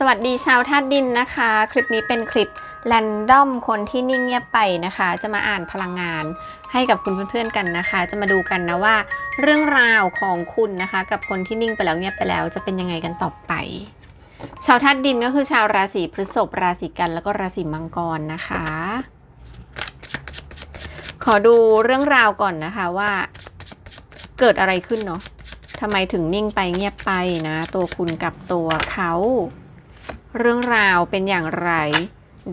สวัสดีชาวธาตุดินนะคะ คลิปนี้เป็นคลิปแรนดอมคนที่นิ่งเงียบไปนะคะ จะมาอ่านพลังงานให้กับคุณเพื่อนๆกันนะคะ จะมาดูกันนะว่า เรื่องราวของคุณนะคะ กับคนที่นิ่งไปแล้วเงียบไปแล้ว จะเป็นยังไงกันต่อไป ชาวธาตุดินก็คือชาวราศีพฤษภราศีกันแล้วก็ราศีมังกรนะคะ ขอดูเรื่องราวก่อนนะคะว่า เกิดอะไรขึ้นเนาะทำไมถึงนิ่งไปเงียบไปนะ ตัวคุณกับตัวเขา เรื่องราวเป็นอย่างไร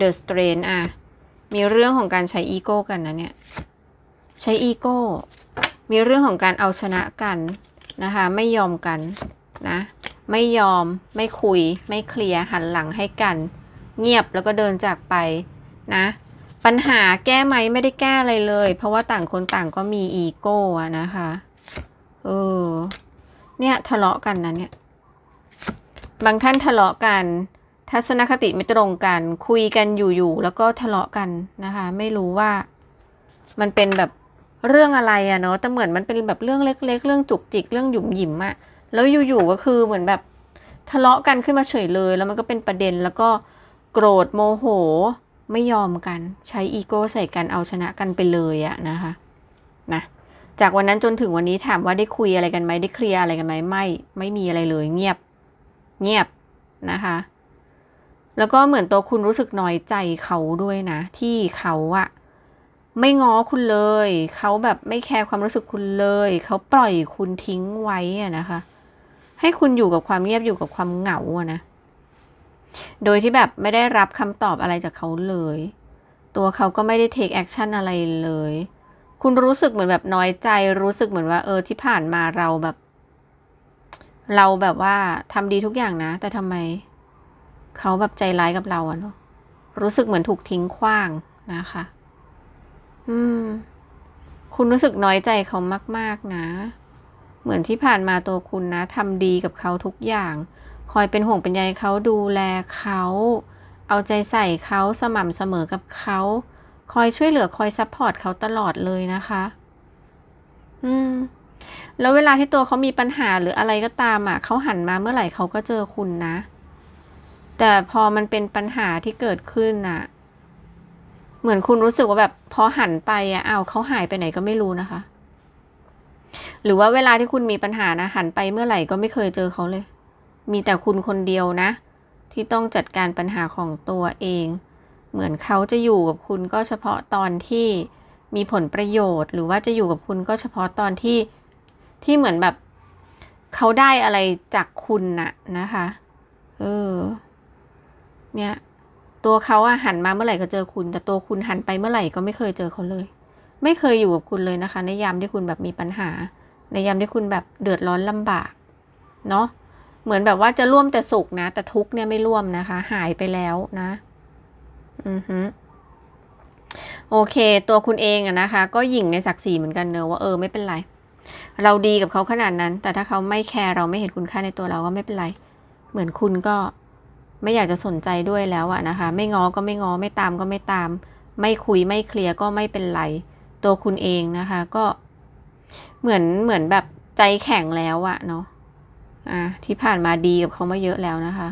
The Strain อะมีเรื่องของการใช้อีโก้กันนะเนี่ย ใช้อีโก้ มีเรื่องของการเอาชนะกันนะคะ ไม่ยอมกันนะ ไม่ยอม ไม่คุย ไม่เคลียร์ หันหลังให้กัน เงียบแล้วก็เดินจากไปนะ ปัญหาแก้ไหมไม่ได้แก้อะไรเลย เพราะว่าต่างคนต่างก็มีอีโก้อะนะคะ เออ เนี่ยทะเลาะกันนะเนี่ย บางท่านทะเลาะกัน ทัศนคติไม่ตรงกัน คุยกันอยู่ๆแล้วก็ทะเลาะกันนะคะ ไม่รู้ว่ามันเป็นแบบเรื่องอะไรอะเนาะแต่เหมือนมันเป็นแบบเรื่องเล็ก ๆ เรื่องจุกจิกเรื่องหยุ่มหยิมอะแล้วอยู่ๆก็คือเหมือนแบบทะเลาะกันขึ้นมาเฉยเลย แล้วมันก็เป็นประเด็นแล้วก็โกรธโมโหไม่ยอมกัน ใช้อีโก้ใส่กันเอาชนะกันไปเลยอะนะคะนะจากวันนั้นจนถึงวันนี้ถามว่าได้คุยอะไรกันไหมได้เคลียร์อะไรกันไหมไม่ ไม่มีอะไรเลย เงียบ เงียบนะคะ แล้วก็เหมือนตัวคุณรู้สึกน้อยใจเขาด้วยนะ ที่เขาอะไม่ง้อคุณเลย เขาแบบไม่แคร์ความรู้สึกคุณเลย เขาปล่อยคุณทิ้งไว้อะนะคะ ให้คุณอยู่กับความเงียบอยู่กับความเหงาอะนะ โดยที่แบบไม่ได้รับคำตอบอะไรจากเขาเลย ตัวเขาก็ไม่ได้เทคแอคชั่นอะไรเลย คุณรู้สึกเหมือนแบบน้อยใจ รู้สึกเหมือนว่า เออที่ผ่านมาเราแบบ เราแบบว่าทำดีทุกอย่างนะ แต่ทำไม เขาแบบใจร้ายกับเราอะเนาะรู้สึกเหมือนถูกทิ้งขว้างนะคะ อืม คุณรู้สึกน้อยใจเขามาก ๆ นะ เหมือนที่ผ่านมาตัวคุณนะทำดีกับเขาทุกอย่าง คอยเป็นห่วงเป็นใยเขาดูแลเขา เอาใจใส่เขาสม่ำเสมอกับเขา คอยช่วยเหลือคอยซัพพอร์ตเขาตลอดเลยนะคะ อืม แล้วเวลาที่ตัวเขามีปัญหาหรืออะไรก็ตามอะเขาหันมาเมื่อไหร่เขาก็เจอคุณนะ แต่พอมันเป็นปัญหาที่เกิดขึ้นน่ะ เหมือนคุณรู้สึกว่าแบบพอหันไปอะอ้าวเขาหายไปไหนก็ไม่รู้นะคะ หรือว่าเวลาที่คุณมีปัญหานะหันไปเมื่อไหร่ก็ไม่เคยเจอเขาเลย มีแต่คุณคนเดียวนะ ที่ต้องจัดการปัญหาของตัวเอง เหมือนเขาจะอยู่กับคุณก็เฉพาะตอนที่มีผลประโยชน์ หรือว่าจะอยู่กับคุณก็เฉพาะตอนที่ที่เหมือนแบบเขาได้อะไรจากคุณนะนะคะ เออ เนี่ย ตัวเขาอะหันมาเมื่อไหร่ก็เจอคุณ แต่ตัวคุณหันไปเมื่อไหร่ก็ไม่เคยเจอเขาเลย ไม่เคยอยู่กับคุณเลยนะคะ ในยามที่คุณแบบมีปัญหา ในยามที่คุณแบบเดือดร้อนลำบาก เนาะเหมือนแบบว่าจะร่วมแต่สุขนะ แต่ทุกเนี่ยไม่ร่วมนะคะ หายไปแล้วนะ อือฮึโอเค ตัวคุณเองอะนะคะ ก็หยิ่งในศักดิ์ศรีเหมือนกันเนอะว่าเออไม่เป็นไร เราดีกับเขาขนาดนั้น แต่ถ้าเขาไม่แคร์เราไม่เห็นคุณค่าในตัวเราก็ไม่เป็นไร เหมือนคุณก็ ไม่อยากจะสนใจด้วยแล้วอะนะคะ ไม่ง้อก็ไม่ง้อไม่ตามก็ไม่ตาม ไม่คุยไม่เคลียร์ก็ไม่เป็นไร ตัวคุณเองนะคะ ก็เหมือนเหมือนแบบใจแข็งแล้วอะเนาะอะที่ผ่านมาดีกับเขามาเยอะแล้วนะคะ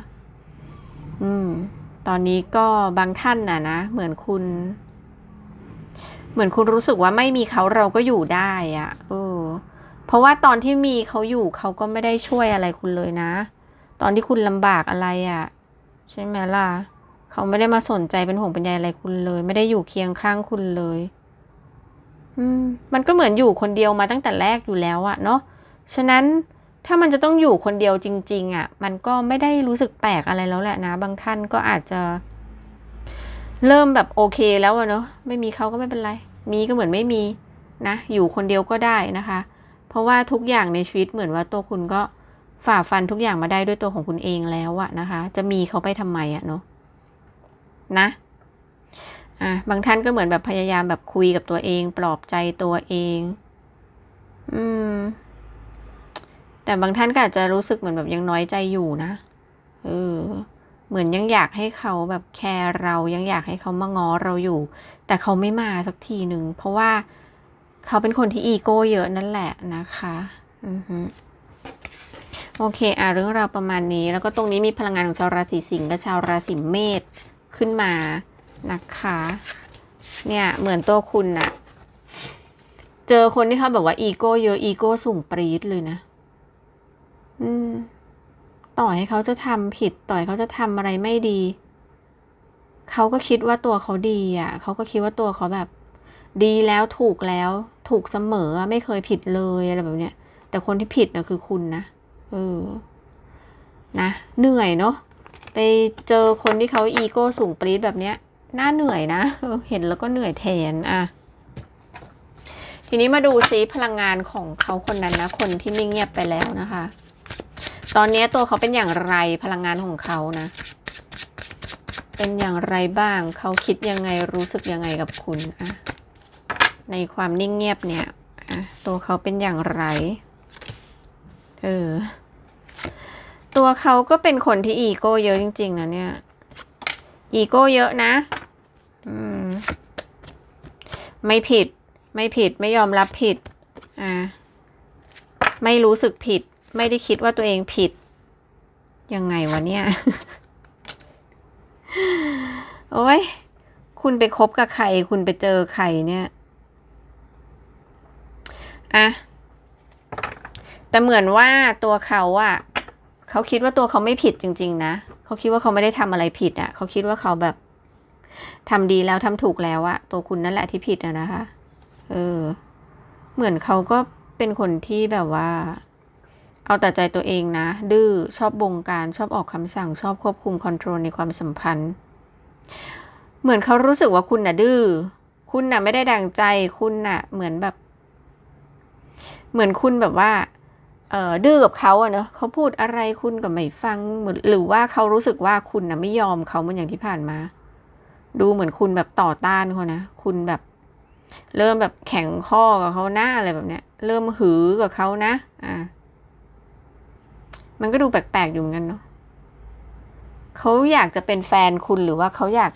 อืม ตอนนี้ก็บางท่านน่ะนะ เหมือนคุณ เหมือนคุณรู้สึกว่าไม่มีเขาเราก็อยู่ได้อะเออเพราะว่าตอนที่มีเขาอยู่เขาก็ไม่ได้ช่วยอะไรคุณเลยนะ ตอนที่คุณลำบากอะไรอะ่ะ ใช่ไหมล่ะ เขาไม่ได้มาสนใจเป็นห่วงเป็นใยอะไรคุณเลย ไม่ได้อยู่เคียงข้างคุณเลย อืม มันก็เหมือนอยู่คนเดียวมาตั้งแต่แรกอยู่แล้วอะเนาะฉะนั้นถ้ามันจะต้องอยู่คนเดียวจริง ๆอะ่ะ มันก็ไม่ได้รู้สึกแปลกอะไรแล้วแหละนะ บางท่านก็อาจจะ เริ่มแบบโอเคแล้วอะเนาะไม่มีเขาก็ไม่เป็นไร มีก็เหมือนไม่มีนะ อยู่คนเดียวก็ได้นะคะ เพราะว่าทุกอย่างในชีวิตเหมือนว่าตัวคุณก็ ฝ่าฟันทุกอย่างมาได้ด้วยตัวของคุณเองแล้วอะนะคะ จะมีเขาไปทำไมอะเนาะนะอะบางท่านก็เหมือนแบบพยายามแบบคุยกับตัวเอง ปลอบใจตัวเอง อืม แต่บางท่านก็อาจจะรู้สึกเหมือนแบบยังน้อยใจอยู่นะเออเหมือนยังอยากให้เขาแบบแคร์เรายังอยากให้เขามาง้อเราอยู่ แต่เขาไม่มาสักทีหนึ่งเพราะว่าเขาเป็นคนที่อีโก้เยอะนั่นแหละนะคะ อือฮึ โอเคอะเรื่องราวประมาณนี้ แล้วก็ตรงนี้มีพลังงานของชาวราศีสิงห์กับชาวราศีเมษขึ้นมานะคะ เนี่ยเหมือนตัวคุณน่ะเจอคนที่เขาแบบว่าอีโก้เยอะอีโก้สูงปรี๊ดเลยนะ อืม ต่อให้เขาจะทำผิด ต่อให้เขาจะทำอะไรไม่ดี เขาก็คิดว่าตัวเขาดีอะ เขาก็คิดว่าตัวเขาแบบ ดีแล้วถูกแล้ว ถูกเสมอไม่เคยผิดเลยอะไรแบบเนี้ย แต่คนที่ผิดนะคือคุณนะ เออ นะ เหนื่อยเนาะ ไปเจอคนที่เขาอีโก้สูงปรี๊ดแบบเนี้ย น่าเหนื่อยนะ เห็นแล้วก็เหนื่อยแทนอะทีนี้มาดูซิพลังงานของเขาคนนั้นนะ คนที่นิ่งเงียบไปแล้วนะคะ ตอนนี้ตัวเขาเป็นอย่างไรพลังงานของเขานะ เป็นอย่างไรบ้าง เขาคิดยังไงรู้สึกยังไงกับคุณอะในความนิ่งเงียบเนี่ยอะตัวเขาเป็นอย่างไร เออ ตัวเขาก็เป็นคนที่อีโก้เยอะจริง ๆ นะเนี่ย อีโก้เยอะนะ อืม ไม่ผิด ไม่ผิด ไม่ยอมรับผิด อ่า ไม่รู้สึกผิด ไม่ได้คิดว่าตัวเองผิด ยังไงวะเนี่ย โอ้ย คุณไปคบกับใคร คุณไปเจอใครเนี่ย อะ แต่เหมือนว่าตัวเขาอะ เขาคิดว่าตัวเขาไม่ผิดจริง ๆ นะเขาคิดว่าเขาไม่ได้ทำอะไรผิดอะเขาคิดว่าเขาแบบทำดีแล้วทำถูกแล้วอะตัวคุณนั่นแหละที่ผิดอะนะคะ เออ เหมือนเขาก็เป็นคนที่แบบว่า เอาแต่ใจตัวเองนะ ดื้อชอบบงการชอบออกคำสั่งชอบควบคุมคอนโทรลในความสัมพันธ์ เหมือนเขารู้สึกว่าคุณน่ะดื้อคุณน่ะไม่ได้ดังใจคุณน่ะ เหมือนแบบ เหมือนคุณแบบว่า ดื้อกับเขาอะเนอะเขาพูดอะไรคุณก็ไม่ฟังเหมือนหรือว่าเขารู้สึกว่าคุณนะไม่ยอมเขาเหมือนอย่างที่ผ่านมา ดูเหมือนคุณแบบต่อต้านเขานะ คุณแบบ เริ่มแบบแข็งข้อกับเขาหน้าอะไรแบบเนี้ย เริ่มหือกับเขานะ อ่า มันก็ดูแปลกๆอยู่เหมือนกันเนาะเขาอยากจะเป็นแฟนคุณหรือว่าเขาอยาก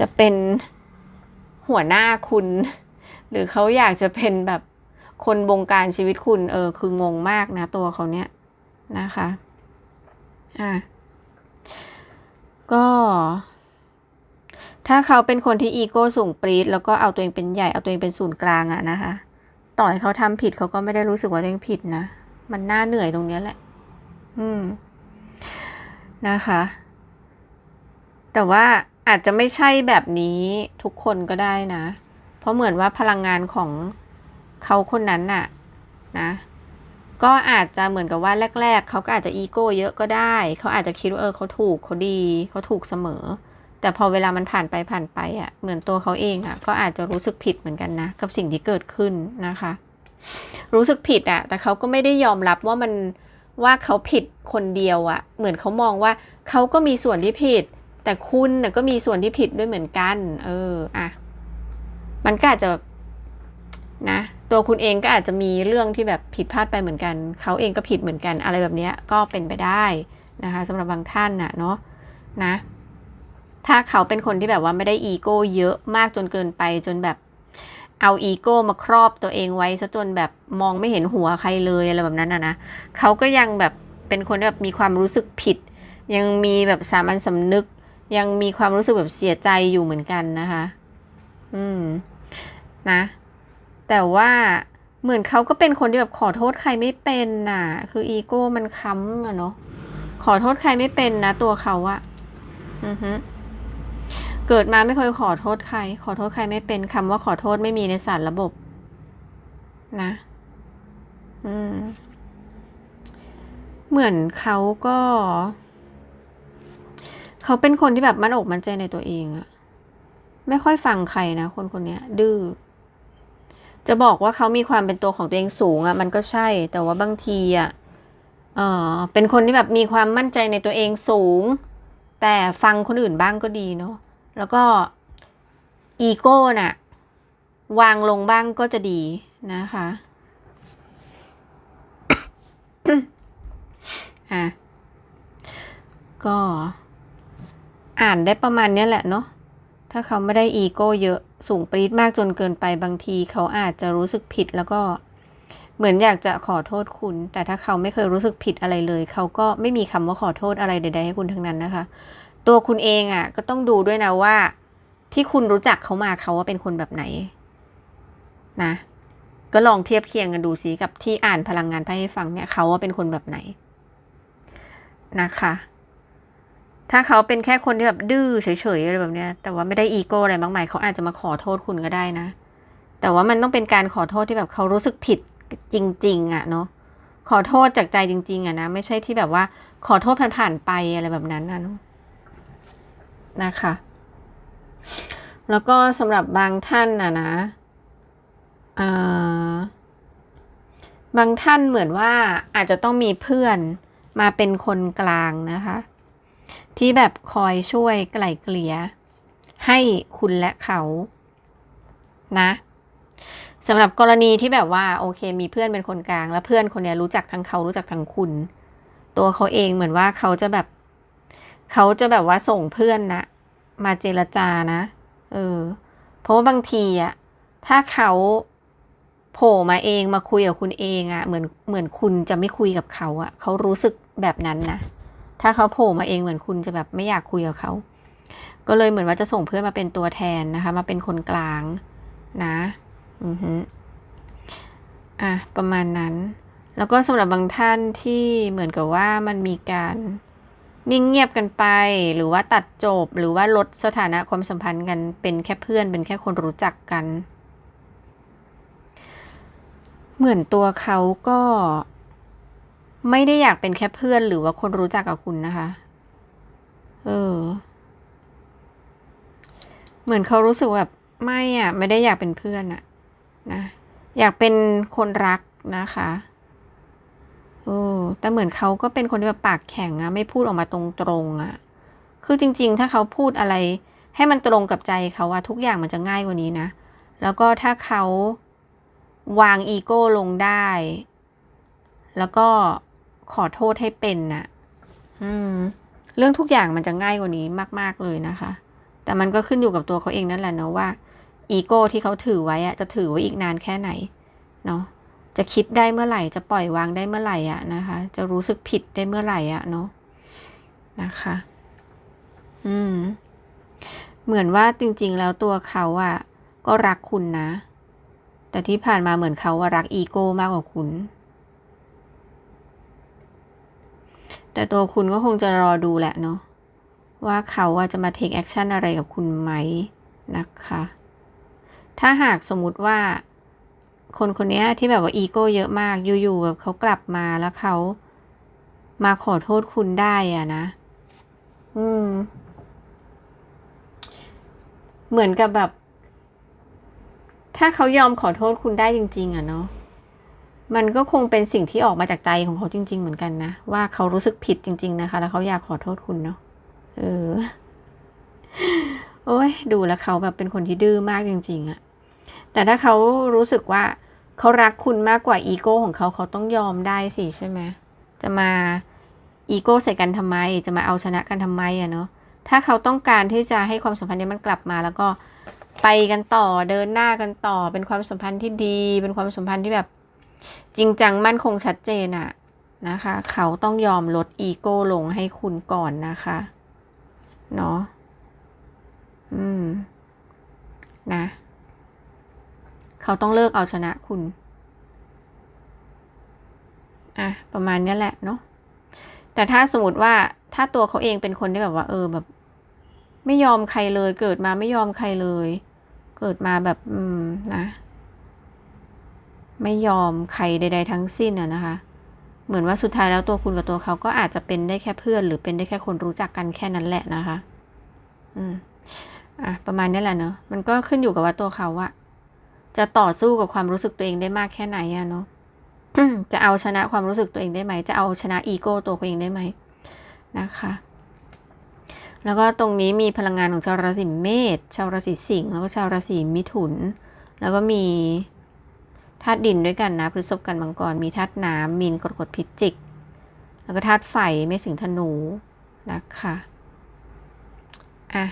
จะเป็นหัวหน้าคุณ หรือเขาอยากจะเป็นแบบ คนบงการชีวิตคุณ เออ คืองงมากนะตัวเขาเนี้ยนะคะ อะ ก็ ถ้าเขาเป็นคนที่อีโก้สูงปรีดแล้วก็เอาตัวเองเป็นใหญ่ เอาตัวเองเป็นศูนย์กลางอะนะคะ ต่อให้เขาทำผิดเขาก็ไม่ได้รู้สึกว่าตัวเองผิดนะ มันน่าเหนื่อยตรงเนี้ยแหละ อืม นะคะ แต่ว่าอาจจะไม่ใช่แบบนี้ทุกคนก็ได้นะ เพราะเหมือนว่าพลังงานของ เขาคนนั้นน่ะนะก็อาจจะเหมือนกับว่าแรก ๆ เขาก็อาจจะอีโก้เยอะก็ได้ เขาอาจจะคิดว่าเออเขาถูกเขาดีเขาถูกเสมอ แต่พอเวลามันผ่านไปผ่านไปอะ่ะเหมือนตัวเขาเองอะ่ะก็อาจจะรู้สึกผิดเหมือนกันนะ กับสิ่งที่เกิดขึ้นนะคะ รู้สึกผิดอะ่ะ แต่เขาก็ไม่ได้ยอมรับว่ามันว่าเขาผิดคนเดียวอะ่ะ เหมือนเขามองว่าเขาก็มีส่วนที่ผิด แต่คุณน่ะก็มีส่วนที่ผิดด้วยเหมือนกัน เอออะมันก็อาจจะ นะตัวคุณเองก็อาจจะมีเรื่องที่แบบผิดพลาดไปเหมือนกัน เขาเองก็ผิดเหมือนกันอะไรแบบนี้ก็เป็นไปได้นะคะสำหรับบางท่านน่ะเนาะนะถ้าเขาเป็นคนที่แบบว่าไม่ได้อีโก้เยอะมากจนเกินไปจนแบบเอาอีโก้มาครอบตัวเองไว้ซะจนแบบมองไม่เห็นหัวใครเลยอะไรแบบนั้นนะนะเขาก็ยังแบบเป็นคนที่แบบมีความรู้สึกผิด ยังมีแบบสามัญสำนึก ยังมีความรู้สึกแบบเสียใจอยู่เหมือนกันนะคะ อืมนะ แต่ว่าเหมือนเขาก็เป็นคนที่แบบขอโทษใครไม่เป็นน่ะ คืออีโก้มันค้ำอะเนาะ ขอโทษใครไม่เป็นนะตัวเขาอะอือฮึเกิดมาไม่เคยขอโทษใคร ขอโทษใครไม่เป็นคำว่าขอโทษไม่มีในสารระบบ นะ อืม เหมือนเขาก็ เขาเป็นคนที่แบบมั่นอกมั่นใจในตัวเองอะไม่ค่อยฟังใครนะคนคนนี้ดื้อ จะบอกว่าเขามีความเป็นตัวของตัวเองสูงอะมันก็ใช่ แต่ว่าบางทีอะเออเป็นคนที่แบบมีความมั่นใจในตัวเองสูง แต่ฟังคนอื่นบ้างก็ดีเนาะแล้วก็อีโก้น่ะ วางลงบ้างก็จะดีนะคะอะก็อ่านได้ประมาณนี้แหละเนาะ ถ้าเขาไม่ได้อีโก้เยอะสูงปรี๊ดมากจนเกินไปบางที เขาอาจจะรู้สึกผิดแล้วก็เหมือนอยากจะขอโทษคุณ แต่ถ้าเขาไม่เคยรู้สึกผิดอะไรเลย เขาก็ไม่มีคำว่าขอโทษอะไรใด ๆ ให้คุณทั้งนั้นนะคะ ตัวคุณเองอะ่ะ ก็ต้องดูด้วยนะว่า ที่คุณรู้จักเขามาเขาว่าเป็นคนแบบไหน นะ ก็ลองเทียบเคียงกันดูสิกับที่อ่านพลังงานไพ่ให้ฟังเนี่ยเขาว่าเป็นคนแบบไหนนะคะ ถ้าเขาเป็นแค่คนที่แบบดื้อเฉยๆอะไรแบบเนี้ย แต่ว่าไม่ได้อีโก้อะไรมากมายเขาอาจจะมาขอโทษคุณก็ได้นะ แต่ว่ามันต้องเป็นการขอโทษที่แบบเขารู้สึกผิดจริง ๆ อะเนาะ ขอโทษจากใจจริง ๆ อะนะ ไม่ใช่ที่แบบว่าขอโทษผ่านๆไปอะไรแบบนั้นนะนะคะ แล้วก็สำหรับบางท่านนะนะาบางท่านเหมือนว่าอาจจะต้องมีเพื่อนมาเป็นคนกลางนะคะ ที่แบบคอยช่วยไกล่เกลี่ยให้คุณและเขา นะสำหรับกรณีที่แบบว่าโอเค มีเพื่อนเป็นคนกลาง แล้วเพื่อนคนนี้รู้จักทั้งเขารู้จักทั้งคุณ ตัวเขาเองเหมือนว่าเขาจะแบบ เขาจะแบบว่าส่งเพื่อนนะมาเจรจานะ เออ เพราะว่าบางทีอะถ้าเขาโผล่มาเองมาคุยกับคุณเองอะเหมือนเหมือนคุณจะไม่คุยกับเขาอะเขารู้สึกแบบนั้นนะ ถ้าเขาโผล่มาเองเหมือนคุณจะแบบไม่อยากคุยกับเขา ก็เลยเหมือนว่าจะส่งเพื่อนมาเป็นตัวแทนนะคะ มาเป็นคนกลางนะ อือฮึอะประมาณนั้น แล้วก็สำหรับบางท่านที่เหมือนกับว่ามันมีการนิ่งเงียบกันไป หรือว่าตัดจบ หรือว่าลดสถานะความสัมพันธ์กัน เป็นแค่เพื่อน เป็นแค่คนรู้จักกัน เหมือนตัวเขาก็ ไม่ได้อยากเป็นแค่เพื่อนหรือว่าคนรู้จักกับคุณนะคะ เออ เหมือนเขารู้สึกแบบไม่อะ ไม่ได้อยากเป็นเพื่อนอะนะ อยากเป็นคนรักนะคะโอ้แต่เหมือนเขาก็เป็นคนที่แบบปากแข็งอะไม่พูดออกมาตรงๆอะคือจริง ๆ ถ้าเขาพูดอะไร ให้มันตรงกับใจเขาว่าทุกอย่างมันจะง่ายกว่านี้นะ แล้วก็ถ้าเขาวางอีโก้ลงได้ แล้วก็ ขอโทษให้เป็นน่ะ อืม เรื่องทุกอย่างมันจะง่ายกว่านี้มาก ๆ เลยนะคะ แต่มันก็ขึ้นอยู่กับตัวเขาเองนั่นแหละเนาะว่า อีโก้ที่เขาถือไว้อะจะถือไว้อีกนานแค่ไหน เนาะ จะคิดได้เมื่อไหร่ จะปล่อยวางได้เมื่อไหร่อะนะคะ จะรู้สึกผิดได้เมื่อไหร่อะเนาะ นะคะ อืม เหมือนว่าจริง ๆ แล้วตัวเขาอะก็รักคุณนะ แต่ที่ผ่านมาเหมือนเขาว่ารักอีโก้มากกว่าคุณ แต่ตัวคุณก็คงจะรอดูแหละเนาะว่าเขาว่าจะมาเทคแอคชั่นอะไรกับคุณไหมนะคะ ถ้าหากสมมุติว่า คนคนนี้ที่แบบว่าอีโก้เยอะมากอยู่ๆแบบเขากลับมาแล้วเขามาขอโทษคุณได้อะนะ อืม เหมือนกับแบบ ถ้าเขายอมขอโทษคุณได้จริง ๆอะเนาะ มันก็คงเป็นสิ่งที่ออกมาจากใจของเขาจริง ๆ เหมือนกันนะ ว่าเขารู้สึกผิดจริง ๆ นะคะ แล้วเขาอยากขอโทษคุณเนาะเออ โอ้ยดูแล้วเขาแบบเป็นคนที่ดื้อมากจริง ๆอะแต่ถ้าเขารู้สึกว่าเขารักคุณมากกว่าอีโก้ของเขาเขาต้องยอมได้สิใช่ไหมจะมาอีโก้ใส่กันทำไม จะมาเอาชนะกันทำไมอะเนาะถ้าเขาต้องการที่จะให้ความสัมพันธ์นี้มันกลับมา แล้วก็ไปกันต่อเดินหน้ากันต่อ เป็นความสัมพันธ์ที่ดี เป็นความสัมพันธ์ที่แบบ จริงจังมั่นคงชัดเจนอะนะคะ เขาต้องยอมลดอีโก้ลงให้คุณก่อนนะคะ เนาะอืม นะ เขาต้องเลิกเอาชนะคุณ อะ ประมาณนี้แหละเนาะแต่ถ้าสมมติว่าถ้าตัวเขาเองเป็นคนที่แบบว่า เออแบบ ไม่ยอมใครเลย เกิดมาไม่ยอมใครเลย เกิดมาแบบ อืม นะ ไม่ยอมใครใด ๆ ทั้งสิ้นอะนะคะ เหมือนว่าสุดท้ายแล้วตัวคุณกับตัวเขาก็อาจจะเป็นได้แค่เพื่อน หรือเป็นได้แค่คนรู้จักกันแค่นั้นแหละนะคะ อืมอะประมาณนี้แหละเนอะมันก็ขึ้นอยู่กับว่าตัวเขาอะจะต่อสู้กับความรู้สึกตัวเองได้มากแค่ไหนอะเนาะจะเอาชนะความรู้สึกตัวเองได้ไหม จะเอาชนะอีโก้ตัวเองได้ไหมนะคะ แล้วก็ตรงนี้มีพลังงานของชาวราศีเมษ ชาวราศีสิงห์ แล้วก็ชาวราศีมิถุน แล้วก็มี ธาตุดินด้วยกันนะพฤษภกันมังกรมีธาตุน้ำมีนกรกฎพิจิก แล้วก็ธาตุไฟเมษสิงธนูนะคะอะ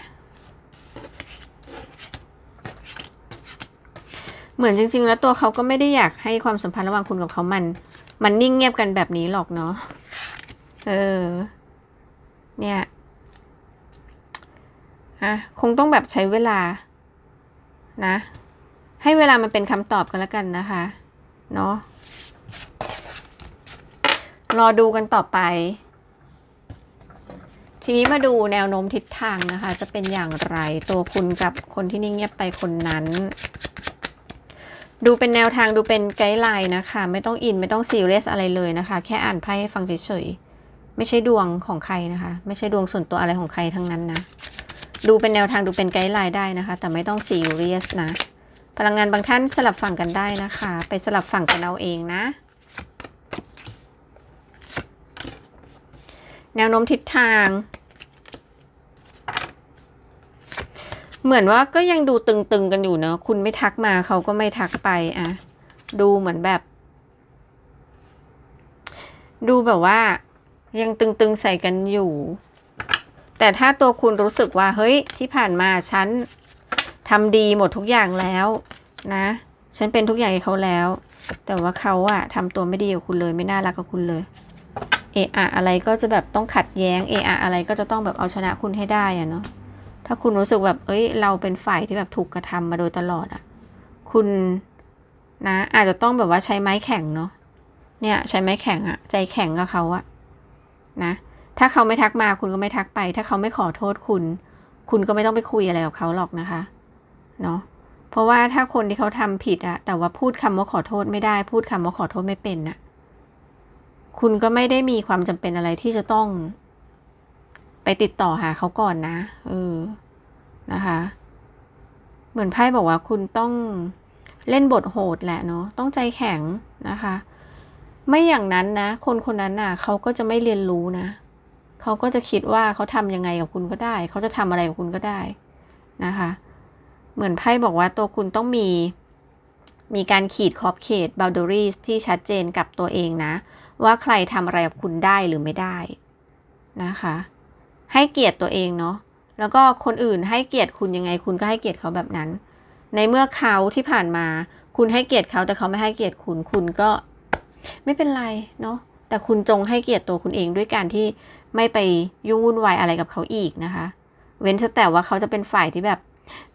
เหมือนจริง ๆ แล้วตัวเขาก็ไม่ได้อยากให้ความสัมพันธ์ระหว่างคุณกับเขามัน มันนิ่งเงียบกันแบบนี้หรอกเนาะเออ เนี่ยอะคงต้องแบบใช้เวลานะ ให้เวลามันเป็นคำตอบกันแล้วกันนะคะ เนาะรอดูกันต่อไป ทีนี้มาดูแนวโน้มทิศทางนะคะ จะเป็นอย่างไรตัวคุณกับคนที่นิ่งเงียบไปคนนั้น ดูเป็นแนวทางดูเป็นไกด์ไลน์นะคะ ไม่ต้องอินไม่ต้องซีเรียสอะไรเลยนะคะ แค่อ่านไพ่ให้ฟังเฉยๆไม่ใช่ดวงของใครนะคะ ไม่ใช่ดวงส่วนตัวอะไรของใครทั้งนั้นนะ ดูเป็นแนวทางดูเป็นไกด์ไลน์ได้นะคะ แต่ไม่ต้องซีเรียสนะ พลังงานบางท่านสลับฝั่งกันได้นะคะ ไปสลับฝั่งกันเอาเองนะ แนวโน้มทิศทาง เหมือนว่าก็ยังดูตึงๆกันอยู่เนอะคุณไม่ทักมาเขาก็ไม่ทักไปอะดูเหมือนแบบ ดูแบบว่า ยังตึงๆใส่กันอยู่ แต่ถ้าตัวคุณรู้สึกว่าเฮ้ยที่ผ่านมาฉัน ทำดีหมดทุกอย่างแล้วนะ ฉันเป็นทุกอย่างให้เขาแล้ว แต่ว่าเขาอะทำตัวไม่ดีกับคุณเลยไม่น่ารักกับคุณเลย เอะอะอะไรก็จะแบบต้องขัดแย้งเอะอะอะไรก็จะต้องแบบเอาชนะคุณให้ได้อะเนาะถ้าคุณรู้สึกแบบ เอ้ย เราเป็นฝ่ายที่แบบถูกกระทำมาโดยตลอดอะคุณนะ อาจจะต้องแบบว่าใช้ไม้แข็งเนาะเนี่ย ใช้ไม้แข็งอะใจแข็งกับเขาอะนะ ถ้าเขาไม่ทักมาคุณก็ไม่ทักไป ถ้าเขาไม่ขอโทษคุณ คุณก็ไม่ต้องไปคุยอะไรกับเขาหรอกนะคะ เนาะเพราะว่าถ้าคนที่เขาทำผิดอะแต่ว่าพูดคำว่าขอโทษไม่ได้ พูดคำว่าขอโทษไม่เป็นอะคุณก็ไม่ได้มีความจำเป็นอะไรที่จะต้อง ไปติดต่อหาเขาก่อนนะเออนะคะ เหมือนไพ่บอกว่าคุณต้องเล่นบทโหดแหละเนาะต้องใจแข็งนะคะ ไม่อย่างนั้นนะ คนคนนั้นน่ะเขาก็จะไม่เรียนรู้นะเขาก็จะคิดว่าเขาทำยังไงกับคุณก็ได้ เขาจะทำอะไรกับคุณก็ได้นะคะ เหมือนไพ่บอกว่าตัวคุณต้องมี มีการขีดขอบเขต boundaries ที่ชัดเจนกับตัวเองนะ ว่าใครทำอะไรกับคุณได้หรือไม่ได้นะคะ ให้เกียรติตัวเองเนาะแล้วก็คนอื่นให้เกียรติคุณยังไง คุณก็ให้เกียรติเขาแบบนั้น ในเมื่อเขาที่ผ่านมา คุณให้เกียรติเขาแต่เขาไม่ให้เกียรติคุณ คุณก็ ไม่เป็นไรเนาะแต่คุณจงให้เกียรติตัวคุณเองด้วยการที่ไม่ไปยุ่งวุ่นวายอะไรกับเขาอีกนะคะ เว้นแต่ว่าเขาจะเป็นฝ่ายที่แบบ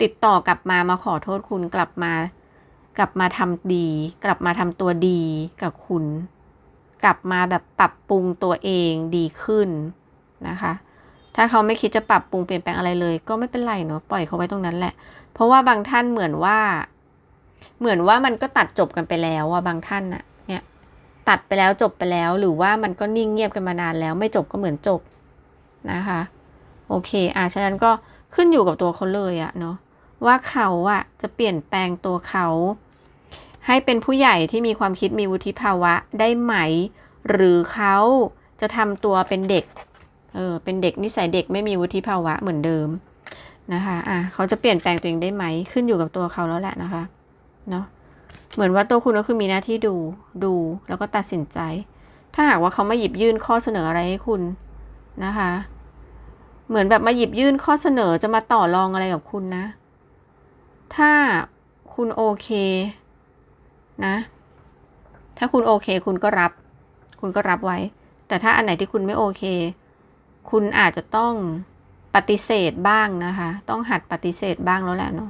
ติดต่อกลับมามาขอโทษคุณกลับมา กลับมาทำดี กลับมาทำตัวดีกับคุณ กลับมาแบบปรับปรุงตัวเองดีขึ้นนะคะ ถ้าเขาไม่คิดจะปรับปรุงเปลี่ยนแปลงอะไรเลย ก็ไม่เป็นไรเนาะปล่อยเขาไว้ตรงนั้นแหละ เพราะว่าบางท่านเหมือนว่า เหมือนว่ามันก็ตัดจบกันไปแล้วอะบางท่านอะเนี่ยตัดไปแล้วจบไปแล้วหรือว่ามันก็นิ่งเงียบกันมานานแล้ว ไม่จบก็เหมือนจบนะคะ โอเค อะฉะนั้นก็ ขึ้นอยู่กับตัวเขาเลยอะเนาะว่าเขาอะจะเปลี่ยนแปลงตัวเขา ให้เป็นผู้ใหญ่ที่มีความคิดมีวุฒิภาวะได้ไหม หรือเขาจะทำตัวเป็นเด็กเออเป็นเด็กนิสัยเด็กไม่มีวุฒิภาวะเหมือนเดิมนะคะอะเขาจะเปลี่ยนแปลงตัวเองได้ไหมขึ้นอยู่กับตัวเขาแล้วแหละนะคะเนาะเหมือนว่าตัวคุณก็คือมีหน้าที่ดูดูแล้วก็ตัดสินใจ ถ้าหากว่าเขาไมาหยิบยื่นข้อเสนออะไรให้คุณนะคะ เหมือนแบบมาหยิบยื่นข้อเสนอจะมาต่อรองอะไรกับคุณนะ ถ้าคุณโอเคนะ ถ้าคุณโอเค คุณก็รับ คุณก็รับไว้ แต่ถ้าอันไหนที่คุณไม่โอเค คุณอาจจะต้องปฏิเสธบ้างนะคะ ต้องหัดปฏิเสธบ้างแล้วแหละเนาะ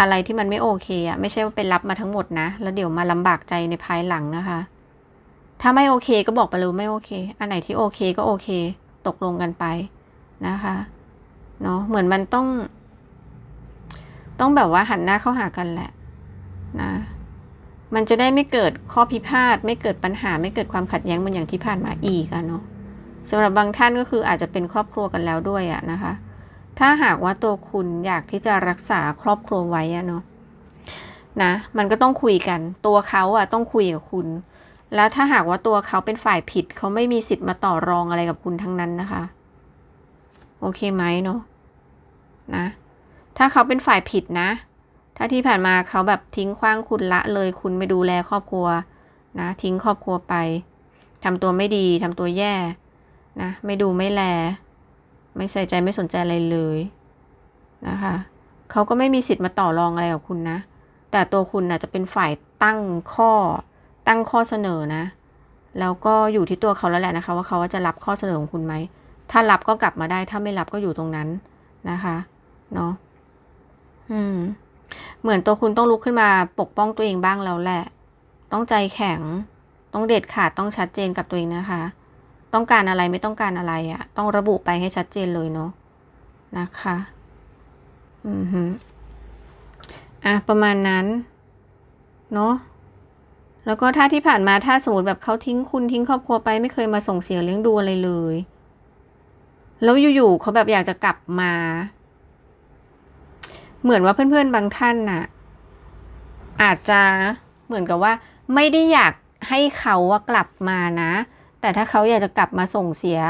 อะไรที่มันไม่โอเคอะไม่ใช่ว่าเป็นรับมาทั้งหมดนะ แล้วเดี๋ยวมาลำบากใจในภายหลังนะคะ ถ้าไม่โอเคก็บอกไปเลยไม่โอเค อันไหนที่โอเคก็โอเค ตกลงกันไป นะคะเนาะเหมือนมันต้อง ต้องแบบว่าหันหน้าเข้าหากันแหละนะมันจะได้ไม่เกิดข้อพิพาทไม่เกิดปัญหาไม่เกิดความขัดแย้งเหมือนอย่างที่ผ่านมาอีกอะเนาะสำหรับบางท่านก็คืออาจจะเป็นครอบครัวกันแล้วด้วยอะนะคะ ถ้าหากว่าตัวคุณอยากที่จะรักษาครอบครัวไว้อะเนาะนะมันก็ต้องคุยกัน ตัวเขาอะต้องคุยกับคุณ แล้วถ้าหากว่าตัวเขาเป็นฝ่ายผิดเขาไม่มีสิทธิ์มาต่อรองอะไรกับคุณทั้งนั้นนะคะ โอเคไหมเนาะนะ ถ้าเขาเป็นฝ่ายผิดนะ ถ้าที่ผ่านมาเขาแบบทิ้งขว้างคุณละเลยคุณไม่ดูแลครอบครัวนะ ทิ้งครอบครัวไปทำตัวไม่ดีทำตัวแย่นะไม่ดูไม่แล ไม่ใส่ใจไม่สนใจอะไรเลยนะคะเขาก็ไม่มีสิทธิ์มาต่อรองอะไรกับคุณนะ แต่แต่ตัวคุณน่ะจะเป็นฝ่ายตั้งข้อตั้งข้อเสนอนะ แล้วก็อยู่ที่ตัวเขาแล้วแหละนะคะ ว่าเขาจะรับข้อเสนอของคุณไหม ถ้ารับก็กลับมาได้ ถ้าไม่รับก็อยู่ตรงนั้นนะคะ เนาะอืม เหมือนตัวคุณต้องลุกขึ้นมาปกป้องตัวเองบ้างแล้วแหละ ต้องใจแข็ง ต้องเด็ดขาด ต้องชัดเจนกับตัวเองนะคะ ต้องการอะไรไม่ต้องการอะไรอะ่ะ ต้องระบุไปให้ชัดเจนเลยเนาะ นะคะ อือฮึอะประมาณนั้น เนาะแล้วก็ถ้าที่ผ่านมาถ้าสมมติแบบเขาทิ้งคุณทิ้งครอบครัวไปไม่เคยมาส่งเสียเลี้ยงดูอะไรเลย แล้วอยู่ๆเขาแบบอยากจะกลับมา เหมือนว่าเพื่อนๆบางท่านน่ะ อาจจะเหมือนกับว่า ไม่ได้อยากให้เขาว่ากลับมานะ แต่ถ้าเขาอยากจะกลับมาส่งเสีย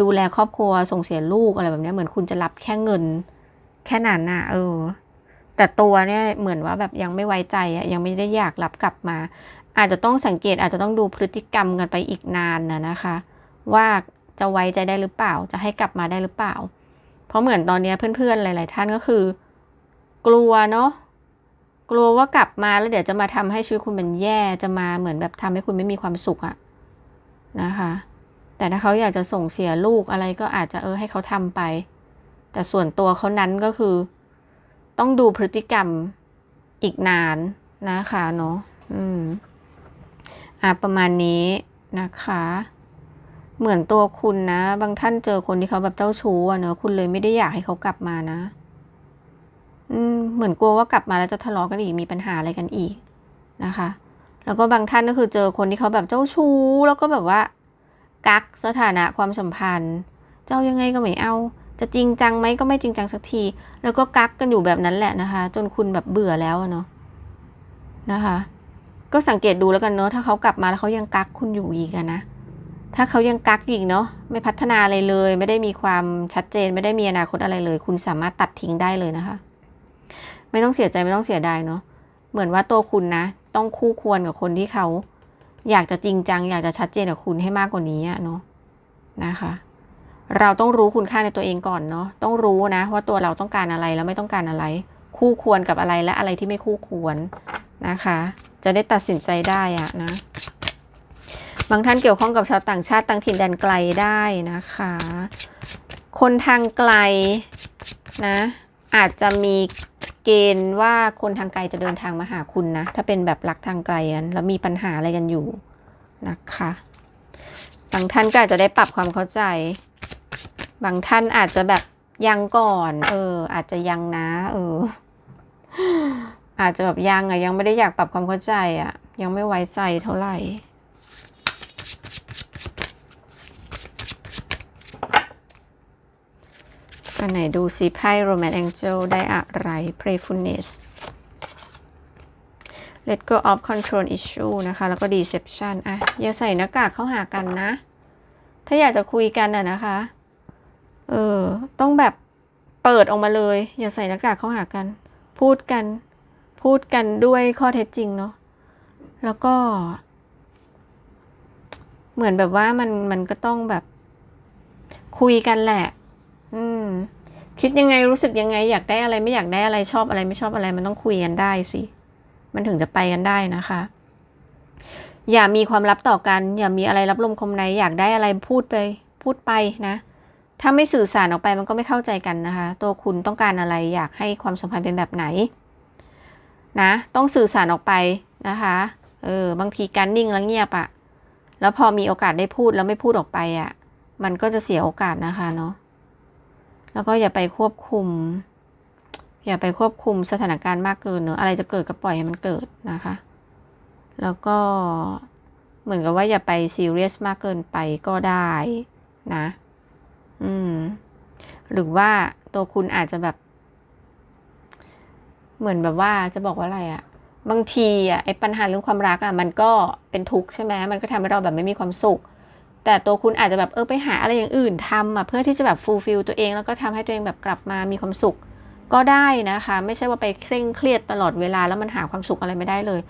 ดูแลครอบครัวส่งเสียลูกอะไรแบบนี้เหมือนคุณจะรับแค่เงิน แค่นั้นน่ะ เออ แต่ตัวเนี่ยเหมือนว่าแบบยังไม่ไว้ใจอะยังไม่ได้อยากรับกลับมา อาจจะต้องสังเกตอาจจะต้องดูพฤติกรรมกันไปอีกนานนะนะคะ ว่า จะไว้ใจได้หรือเปล่า จะให้กลับมาได้หรือเปล่า เพราะเหมือนตอนนี้เพื่อนๆหลาย ๆ ท่านก็คือ กลัวเนาะกลัวว่ากลับมาแล้วเดี๋ยวจะมาทำให้ชีวิตคุณเป็นแย่จะมาเหมือนแบบทำให้คุณไม่มีความสุขอะนะคะ แต่ถ้าเขาอยากจะส่งเสียลูกอะไรก็อาจจะเออให้เขาทำไป แต่ส่วนตัวเขานั้นก็คือ ต้องดูพฤติกรรมอีกนานนะคะเนาะอืมอะประมาณนี้นะคะ เหมือนตัวคุณนะ บางท่านเจอคนที่เขาแบบเจ้าชู้อะเนอะคุณเลยไม่ได้อยากให้เขากลับมานะ อืม เหมือนกลัวว่ากลับมาแล้วจะทะเลาะกันอีกมีปัญหาอะไรกันอีกนะคะ แล้วก็บางท่านก็คือเจอคนที่เขาแบบเจ้าชู้ แล้วก็แบบว่า กักสถานะความสัมพันธ์ เจ้ายังไงก็ไม่เอา จะจริงจังไหมก็ไม่จริงจังสักที แล้วก็กักกันอยู่แบบนั้นแหละนะคะ จนคุณแบบเบื่อแล้วเนาะนะคะ ก็สังเกตดูแล้วกันเนาะถ้าเขากลับมาแล้วเขายังกักคุณอยู่อีกอะนะ ถ้าเขายังกักอยู่อีกเนาะไม่พัฒนาอะไรเลย ไม่ได้มีความชัดเจน ไม่ได้มีอนาคตอะไรเลย คุณสามารถตัดทิ้งได้เลยนะคะ ไม่ต้องเสียใจไม่ต้องเสียดายเนาะเหมือนว่าตัวคุณนะ ต้องคู่ควรกับคนที่เขาอยากจะจริงจัง อยากจะชัดเจนกับคุณให้มากกว่านี้เนาะนะคะ เราต้องรู้คุณค่าในตัวเองก่อนเนาะต้องรู้นะว่าตัวเราต้องการอะไรแล้วไม่ต้องการอะไร คู่ควรกับอะไรและอะไรที่ไม่คู่ควรนะคะ จะได้ตัดสินใจได้อะนะ บางท่านเกี่ยวข้องกับชาวต่างชาติต่างถิ่นแดนไกลได้นะคะ คนทางไกลนะอาจจะมีเกณฑ์ว่าคนทางไกลจะเดินทางมาหาคุณนะ ถ้าเป็นแบบรักทางไกลกันแล้วมีปัญหาอะไรกันอยู่นะคะบางท่านก็อาจจะได้ปรับความเข้าใจ บางท่านอาจจะแบบยังก่อน เออ อาจจะยังนะ เออ อาจจะแบบยังอะยังไม่ได้อยากปรับความเข้าใจอะยังไม่ไว้ใจเท่าไหร่ อันไหนดูซิไพ่ Romance Angel ได้อะไร Playfulness Let go of control issue นะคะ แล้วก็ deception อะอย่าใส่หน้ากากเข้าหากันนะ ถ้าอยากจะคุยกันอะนะคะ เออ ต้องแบบเปิดออกมาเลย อย่าใส่หน้ากากเข้าหากัน พูดกัน พูดกันด้วยข้อเท็จจริงเนาะ แล้วก็ เหมือนแบบว่ามันมันก็ต้องแบบคุยกันแหละ อืม คิดยังไงรู้สึกยังไง อยากได้อะไรไม่อยากได้อะไรชอบอะไรไม่ชอบอะไรมันต้องคุยกันได้สิ มันถึงจะไปกันได้นะคะ อย่ามีความลับต่อกัน อย่ามีอะไรรับลมคมในอยากได้อะไรพูดไป พูดไปนะ ถ้าไม่สื่อสารออกไปมันก็ไม่เข้าใจกันนะคะ ตัวคุณต้องการอะไร อยากให้ความสัมพันธ์เป็นแบบไหน นะ ต้องสื่อสารออกไปนะคะเออบางทีการนิ่งแล้วเงียบอะแล้วพอมีโอกาสได้พูดแล้วไม่พูดออกไปอะมันก็จะเสียโอกาสนะคะเนาะ แล้วก็อย่าไปควบคุม อย่าไปควบคุมสถานการณ์มากเกินเนอะอะไรจะเกิดก็ปล่อยให้มันเกิดนะคะ แล้วก็เหมือนกับว่าอย่าไปซีเรียสมากเกินไปก็ได้นะ อืม หรือว่าตัวคุณอาจจะแบบ เหมือนแบบว่าจะบอกว่าอะไรอะบางทีอะไอ้ปัญหาเรื่องความรักอะมันก็เป็นทุกข์ใช่ไหมมันก็ทำให้เราแบบไม่มีความสุข แต่ตัวคุณอาจจะแบบเออไปหาอะไรอย่างอื่นทำอะเพื่อที่จะแบบฟูลฟิลตัวเอง แล้วก็ทำให้ตัวเองแบบกลับมามีความสุข ก็ได้นะคะ ไม่ใช่ว่าไปเคร่งเครียดตลอดเวลาแล้วมันหาความสุขอะไรไม่ได้เลย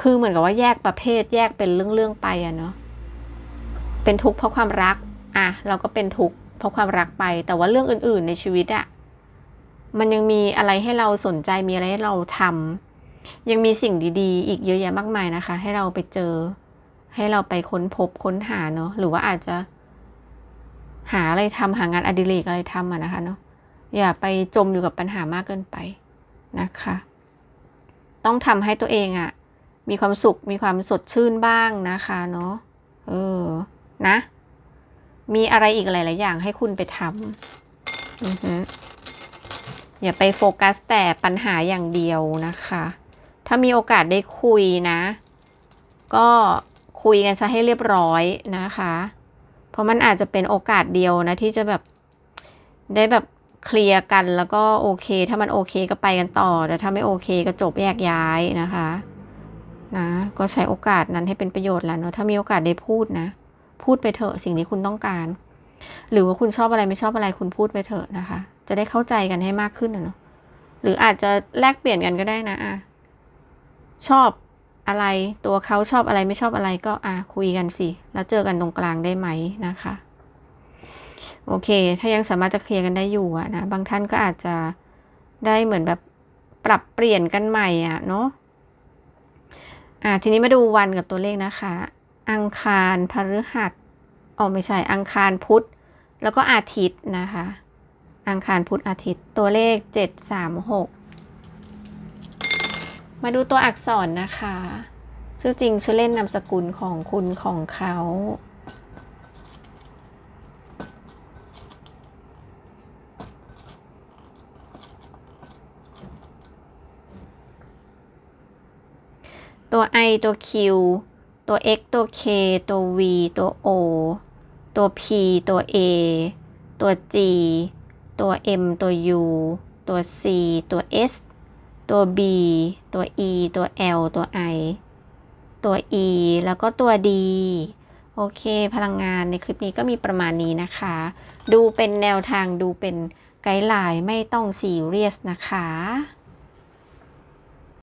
คือเหมือนกับว่าแยกประเภทแยกเป็นเรื่องๆไปอะเนาะเป็นทุกข์เพราะความรักอะเราก็เป็นทุกข์เพราะความรักไป แต่ว่าเรื่องอื่น ๆ ในชีวิตอะมันยังมีอะไรให้เราสนใจมีอะไรให้เราทยังมีสิ่งดี ๆ อีกเยอะแยะมากมายนะคะ ให้เราไปเจอ ให้เราไปค้นพบค้นหาเนาะหรือว่าอาจจะ หาอะไรทำหางานอดิเรกอะไรทำอะนะคะเนาะอย่าไปจมอยู่กับปัญหามากเกินไปนะคะ ต้องทำให้ตัวเองอะมีความสุขมีความสดชื่นบ้างนะคะเนาะเออนะ มีอะไรอีกหลาย ๆ อย่างให้คุณไปทำอือฮึอย่าไปโฟกัสแต่ปัญหาอย่างเดียวนะคะ ถ้ามีโอกาสได้คุยนะ ก็ คุยกันซะให้เรียบร้อยนะคะ เพราะมันอาจจะเป็นโอกาสเดียวนะที่จะแบบได้แบบเคลียร์กันแล้วก็โอเค ถ้ามันโอเคก็ไปกันต่อ แต่ถ้าไม่โอเคก็จบแยกย้ายนะคะนะก็ใช้โอกาสนั้นให้เป็นประโยชน์แหล้วเนาะถ้ามีโอกาสได้พูดนะ พูดไปเถอะสิ่งที่คุณต้องการ หรือว่าคุณชอบอะไรไม่ชอบอะไรคุณพูดไปเถอะนะคะ จะได้เข้าใจกันให้มากขึ้นนะเนาะหรืออาจจะแลกเปลี่ยนกันก็ได้นะอะชอบ อะไรตัวเขาชอบอะไรไม่ชอบอะไรก็อะคุยกันสิ แล้วเจอกันตรงกลางได้ไหมนะคะ โอเค ถ้ายังสามารถจะเคลียร์กันได้อยู่อะนะ บางท่านก็อาจจะได้เหมือนแบบปรับเปลี่ยนกันใหม่อะเนาะอ่าทีนี้มาดูวันกับตัวเลขนะคะ อังคารพฤหัสอ๋อไม่ใช่ อังคารพุธ แล้วก็อาทิตย์นะคะ อังคารพุธอาทิตย์ตัวเลขเจ็ดสามหก มาดูตัวอักษรนะคะ ชื่อจริงชื่อเล่นนามสกุลของคุณของเขา ตัว I ตัว Q ตัว X ตัว K ตัว V ตัว O ตัว P ตัว A ตัว G ตัว M ตัว U ตัว C ตัว S ตัว B ตัว E ตัว L ตัว I ตัว E แล้วก็ตัว D โอเค พลังงานในคลิปนี้ก็มีประมาณนี้นะคะ ดูเป็นแนวทางดูเป็นไกด์ไลน์ไม่ต้องซีเรียสนะคะ